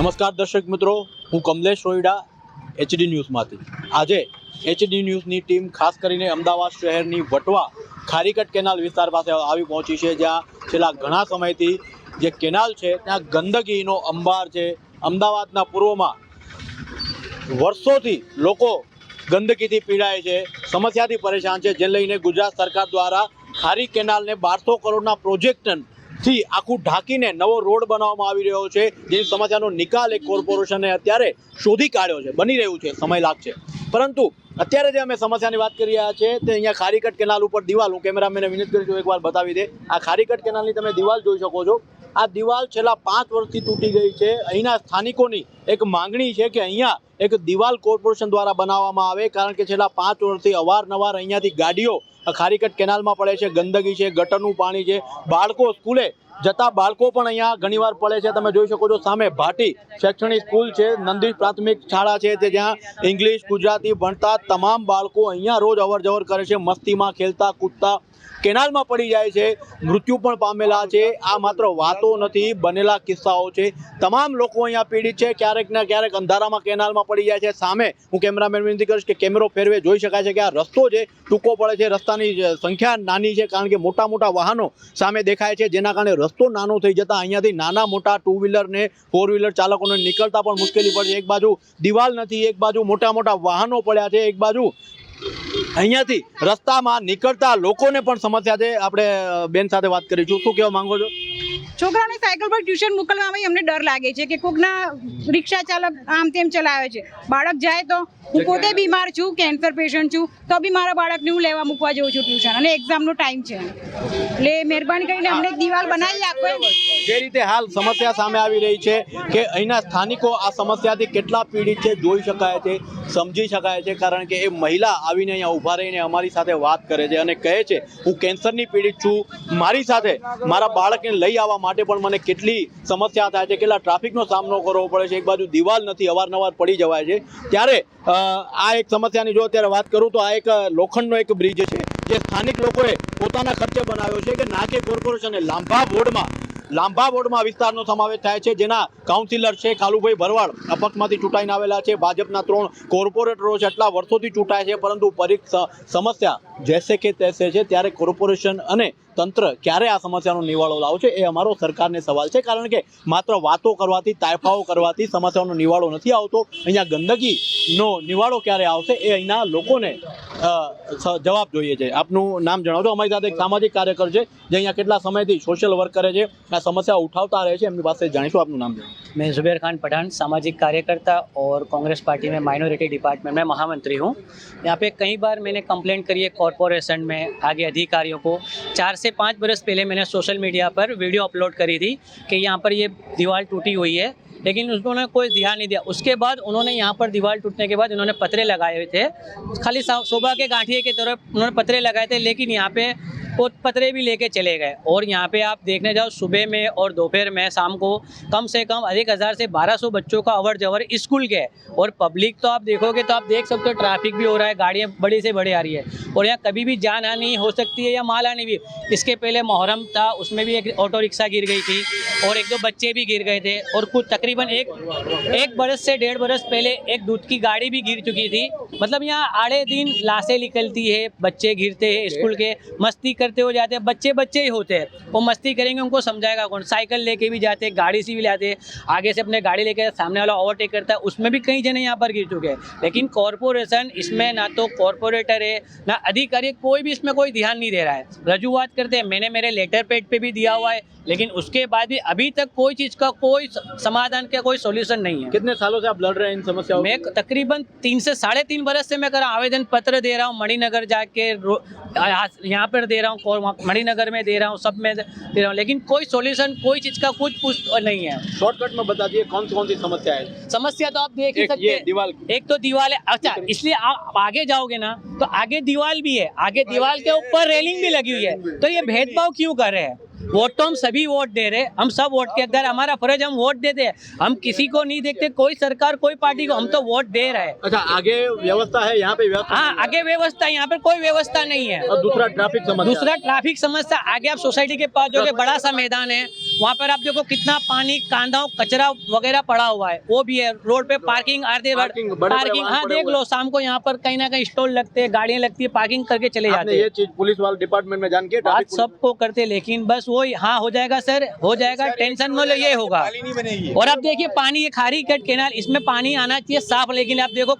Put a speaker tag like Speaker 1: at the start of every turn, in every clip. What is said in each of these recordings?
Speaker 1: નમસ્કાર દર્શક મિત્રો, હું કમલેશ રોઈડા એચડી ન્યૂઝમાંથી આજે એચડી ન્યૂઝની ટીમ ખાસ કરીને અમદાવાદ શહેરની વટવા ખારીકટ કેનાલ વિસ્તાર પાસે આવી પહોંચી છે, જ્યાં છેલ્લા ઘણા સમયથી જે કેનાલ છે, ત્યાં ગંદકીનો અંબાર છે. અમદાવાદના પૂર્વમાં વર્ષોથી લોકો ગંદકીથી પીડાય છે, સમસ્યાથી પરેશાન છે, જેને લઈને ગુજરાત સરકાર દ્વારા ખારી કેનાલને બારસો કરોડના પ્રોજેક્ટ થી આખું ઢાંકીને નવો રોડ બનાવવામાં આવી રહ્યો છે જેની સમસ્યાનો નિકાલ એક કોર્પોરેશને અત્યારે શોધી કાઢ્યો છે, બની રહ્યું છે, સમય લાગશે. પરંતુ અત્યારે જે અમે સમસ્યાની વાત કરી રહ્યા છે, તે અહીંયા ખારીકટ કેનાલ ઉપર દિવાલ, હું કેમેરામેને વિનંતી કરીશું એકવાર બતાવી દે. આ ખારીકટ કેનાલની તમે દિવાલ જોઈ શકો છો. આ દિવાલ છેલ્લા પાંચ વર્ષથી તૂટી ગઈ છે. અહીંના સ્થાનિકોની એક માંગણી છે કે અહીંયા એક દિવાલ કોર્પોરેશન દ્વારા બનાવવામાં આવે, કારણ કે છેલ્લા પાંચ વર્ષથી અવારનવાર અહીંયાથી ગાડીઓ ખારીકટ કેનાલમાં પડે છે, ગંદકી છે, ગટરનું પાણી છે. બાળકો સ્કૂલે જતા બાળકો પણ અહીંયા ઘણીવાર પડે છે. તમે જોઈ શકો છો, સામે ભાટી શૈક્ષણિક સ્કૂલ છે, નંદી પ્રાથમિક શાળા છે તે જ્યાં ઇંગ્લિશ, ગુજરાતી ભણતા તમામ બાળકો અહીંયા રોજ અવર કરે છે. મસ્તીમાં ખેલતા, કૂદતા કેનાલમાં પડી જાય છે, મૃત્યુ પણ પામેલા છે. આ માત્ર વાતો નથી, બનેલા કિસ્સાઓ છે. તમામ લોકો અહીંયા પીડિત છે, ક્યારેક ને ક્યારેક અંધારામાં કેનાલમાં પડી જાય છે. સામે હું કેમેરામેન વિનંતી કરીશ કે કેમેરો ફેરવે, જોઈ શકાય છે કે આ રસ્તો છે, ટૂંકો પડે છે, રસ્તાની સંખ્યા નાની છે, કારણ કે મોટા મોટા વાહનો સામે દેખાય છે, જેના કારણે રસ્તો નાનો થઈ જતા અહીંયાથી નાના મોટા ટુ વ્હીલર ને ફોર વ્હીલર ચાલકોને નીકળતા પણ મુશ્કેલી પડે છે. એક બાજુ દિવાલ નથી, એક બાજુ મોટા મોટા વાહનો પડ્યા છે, એક બાજુ અહીંયાથી રસ્તામાં નીકળતા લોકોને પણ સમસ્યા છે. આપણે બેન સાથે વાત કરીશું. શું કહેવા માંગો છો?
Speaker 2: છોકરાઓને સાયકલ પર ટ્યુશન મોકલવામાં અમને ડર લાગે છે કે કોકના રિક્ષા ચાલક આમ તેમ ચલાવે છે. બાળક જાય તો હું પોતે બીમાર છું કેન્સર પેશન્ટ છું તો બી મારા બાળકને હું લેવા મૂકવા જઉં છું ટ્યુશન અને એક્ઝામનો ટાઈમ છે. એટલે મહેરબાની કરીને અમને દિવાલ બનાવી આપો
Speaker 1: જે રીતે હાલ સમસ્યા સામે આવી રહી છે કે અહીંના સ્થાનિકો આ સમસ્યાથી કેટલા પીડિત છે જોઈ શકાય છે સમજી શકાય છે કારણ કે એ મહિલા આવીને અહીંયા ઊભા રહીને અમારી સાથે વાત કરે છે અને કહે છે હું કેન્સરની પીડિત છું મારી સાથે મારા બાળકને લઈ આવવા માટે પણ મને કેટલી સમસ્યા થાય છે, કેટલા ટ્રાફિકનો સામનો કરવો પડે છે, એક બાજુ દિવાલ નથી, અવારનવાર પડી જવાય છે. ત્યારે આ એક સમસ્યાની જો અત્યારે વાત કરું તો આ એક લોખંડનો એક બ્રિજ છે, જે સ્થાનિક લોકોએ પોતાના ખર્ચે બનાવ્યો છે કે નાકે કોર્પોરેશને લાંભા બોર્ડમાં લાંબા બોર્ડમાં વિસ્તારનો સમાવેશ થાય છે, જેના કાઉન્સિલર છે કાલુભાઈ ભરવાડ, અપક્ષમાંથી ચૂંટાઈને આવેલા છે, ભાજપના ત્રણ કોર્પોરેટરો છે, એટલા વર્ષોથી ચૂંટાય છે, પરંતુ પરીક્ષા સમસ્યા જેસે કે તેસે છે, ત્યારે કોર્પોરેશન અને તંત્ર ક્યારે આ સમસ્યાનો નિવાળો લાવશે એ અમારો સરકારને સવાલ છે. કારણ કે માત્ર વાતો કરવાથી, તાયફાઓ કરવાથી સમસ્યાનો નિવાળો નથી આવતો. અહીંયા ગંદકીનો નિવાળો ક્યારે આવશે એ અહીંના લોકોને જવાબ જોઈએ છે. આપનું નામ જણાવજો. અમારી સાથે એક સામાજિક કાર્યકર છે, જે અહીંયા કેટલા સમયથી સોશિયલ વર્ક કરે છે. આ સમસ્યા ઉઠાવતા રહે છે. એમની પાસે જાણીશું. આપનું નામ જણાવો.
Speaker 3: मैं ज़ुबैर खान पठान, सामाजिक कार्यकर्ता और कांग्रेस पार्टी में माइनॉरिटी डिपार्टमेंट में महामंत्री हूँ। यहाँ पे कई बार मैंने कंप्लेंट करी है कॉरपोरेशन में, आगे अधिकारियों को। चार से पाँच बरस पहले मैंने सोशल मीडिया पर वीडियो अपलोड करी थी कि यहाँ पर ये दीवार टूटी हुई है, लेकिन उन्होंने कोई ध्यान नहीं दिया। उसके बाद उन्होंने यहाँ पर दीवार टूटने के बाद उन्होंने पतरे लगाए हुए थे। खाली शोभा के गांठिए की तरफ़ उन्होंने पतरे लगाए थे, लेकिन यहाँ पे वो पतरे भी लेके चले गए। और यहाँ पे आप देखने जाओ, सुबह में और दोपहर में, शाम को कम से कम अधिक हज़ार से बारह सौ बच्चों का अवर जवर स्कूल के है। और पब्लिक तो आप देखोगे तो आप देख सकते हो, ट्रैफ़िक भी हो रहा है, गाड़ियाँ बड़ी से बड़ी आ रही है। और यहाँ कभी भी जान हानि हो सकती है या माल हानि भी। इसके पहले मुहर्रम था, उसमें भी एक ऑटो रिक्शा गिर गई थी और एक दो बच्चे भी गिर गए थे। और कुछ तकरीबन एक एक बरस से डेढ़ बरस पहले एक दूध की गाड़ी भी गिर चुकी थी। मतलब यहाँ आड़े दिन लाशें निकलती है, बच्चे गिरते हैं स्कूल के, मस्ती करते हो जाते हैं बच्चे बच्चे ही होते हैं। वो मस्ती करेंगे उनको समझाएगा कौन? साइकिल लेके भी जाते हैं गाड़ी से भी लाते हैं। आगे से अपने गाड़ी लेके सामने वाला ओवरटेक करता है उसमें भी कई जने यहाँ पर गिर चुके हैं। लेकिन कॉरपोरेशन इसमें ना तो कॉरपोरेटर है ना अधिकारी कोई भी इसमें कोई ध्यान नहीं दे रहा है। रजूआत करते हैं मैंने मेरे लेटर पेड पे भी दिया हुआ है लेकिन उसके बाद भी अभी तक कोई चीज़ का कोई समाधान का कोई सोल्यूशन नहीं है।
Speaker 1: कितने सालों से आप लड़ रहे हैं इन समस्याओं
Speaker 3: मैं तकरीबन तीन से साढ़े तीन बरस से मैं कर आवेदन पत्र दे रहा हूँ मणिनगर जाके यहाँ पर दे रहा हूँ। को- वहाँ मणिनगर में दे रहा हूँ सब में दे रहा हूँ लेकिन कोई सोल्यूशन कोई चीज़ का कुछ कुछ नहीं है।
Speaker 1: शॉर्टकट में बता दिए कौन कौन सी समस्या है?
Speaker 3: समस्या तो आप देख ही सकते
Speaker 1: दीवाल
Speaker 3: हैं एक तो दीवार है अच्छा इसलिए आप आगे जाओगे ना तो आगे दीवाल भी है आगे दीवाल के ऊपर रेलिंग भी लगी हुई है। तो ये भेदभाव क्यों कर रहे हैं? वोट तो हम सभी वोट दे रहे हैं हम सब वोट के अंदर हमारा फर्ज हम वोट देते हैं हम किसी को नहीं देखते कोई सरकार कोई पार्टी को हम तो वोट दे रहे हैं
Speaker 1: अच्छा आगे व्यवस्था है यहाँ पे व्यवस्था
Speaker 3: हाँ
Speaker 1: नहीं है।
Speaker 3: आगे व्यवस्था यहाँ पर कोई व्यवस्था नहीं है
Speaker 1: और दूसरा ट्रैफिक समस्या
Speaker 3: दूसरा ट्रैफिक समस्या आगे आप सोसाइटी के पास जो कि बड़ा सा मैदान है वहाँ पर आप देखो कितना पानी कांदा कचरा वगैरह पड़ा हुआ है। वो भी है रोड पे पार्किंग आधे
Speaker 1: पार्किंग,
Speaker 3: पार्किंग हाँ देख लो शाम को यहाँ पर कहीं ना कहीं स्टॉल लगते हैं गाड़ियाँ लगती है पार्किंग करके चले जाते हैं।
Speaker 1: ये चीज़ पुलिस वाले डिपार्टमेंट में जान के
Speaker 3: बात सबको करते लेकिन बस वो हाँ हो जाएगा सर हो जाएगा टेंशन में लो ये होगा। और आप देखिए पानी ये खारी कट केनाल इसमें पानी आना चाहिए साफ़ लेकिन आप देखो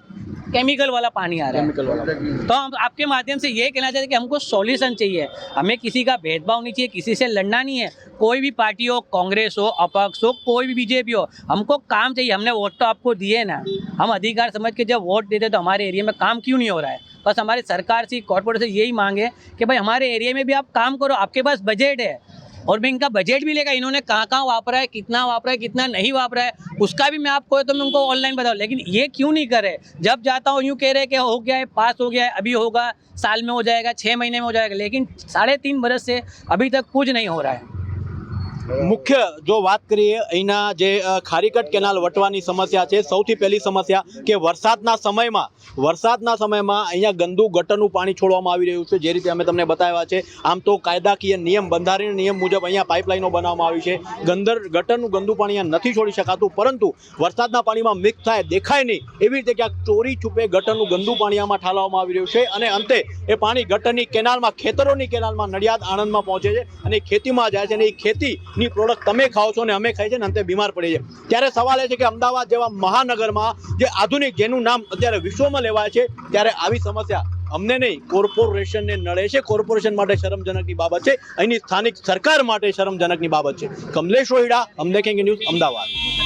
Speaker 3: केमिकल वाला पानी आ रहा है।
Speaker 1: वाला
Speaker 3: तो हम आपके माध्यम से ये कहना चाहते हैं कि हमको सॉल्यूशन चाहिए। हमें किसी का भेदभाव नहीं चाहिए किसी से लड़ना नहीं है। कोई भी पार्टी हो कांग्रेस हो अपक्ष हो कोई भी बीजेपी हो हमको काम चाहिए। हमने वोट तो आपको दिए ना। हम अधिकार समझ के जब वोट देते तो हमारे एरिया में काम क्यों नहीं हो रहा है? बस हमारी सरकार से कॉर्पोरेट से यही मांगे कि भाई हमारे एरिया में भी आप काम करो आपके पास बजट है। और मैं इनका बजट भी लेगा, इन्होंने कहाँ कहाँ वापरा है, कितना वापरा है, कितना नहीं वापरा है, उसका भी मैं आपको तो मैं उनको ऑनलाइन बताऊँ। लेकिन ये क्यों नहीं करे? जब जाता हूँ, यूँ कह रहे कि हो गया है पास हो गया है, अभी होगा, साल में हो जाएगा छः महीने में हो जाएगा, लेकिन साढ़े तीन बरस से अभी तक कुछ नहीं हो रहा है।
Speaker 1: મુખ્ય જો વાત કરીએ, અહીંના જે ખારીકટ કેનાલ વટવાની સમસ્યા છે, સૌથી પહેલી સમસ્યા કે વરસાદના સમયમાં વરસાદના સમયમાં અહીંયા ગંદુ ગટરનું પાણી છોડવામાં આવી રહ્યું છે, જે રીતે અમે તમને બતાવ્યા છે. આમ તો કાયદાકીય નિયમ, બંધારણીય નિયમ મુજબ અહીંયા પાઇપલાઇનો બનાવવામાં આવી છે. ગંદર, ગટરનું ગંદુ પાણી અહીંયા નથી છોડી શકાતું, પરંતુ વરસાદના પાણીમાં મિક્સ થાય, દેખાય નહીં, એવી રીતે ક્યાંક ચોરી છુપે ગટરનું ગંદુ પાણી આમાં ઠાલવવામાં આવી રહ્યું છે. અને અંતે એ પાણી ગટરની કેનાલમાં, ખેતરોની કેનાલમાં નડિયાદ આણંદમાં પહોંચે છે અને ખેતીમાં જાય છે અને એ ખેતીની પ્રોડક્ટ તમે ખાઓ છો અને અમે ખાઈએ છીએ ને, અંતે બીમાર પડીએ છીએ. ત્યારે સવાલ એ છે કે અમદાવાદ જેવા મહાનગરમાં જે આધુનિક જેનું નામ અત્યારે વિશ્વમાં લેવાય છે, ત્યારે આવી સમસ્યા અમને નહીં કોર્પોરેશનને નડે છે. કોર્પોરેશન માટે શરમજનકની બાબત છે. અહીંની સ્થાનિક સરકાર માટે શરમજનકની બાબત છે. કમલેશ રોહિડા અમને કેંગે ન્યૂઝ અમદાવાદ.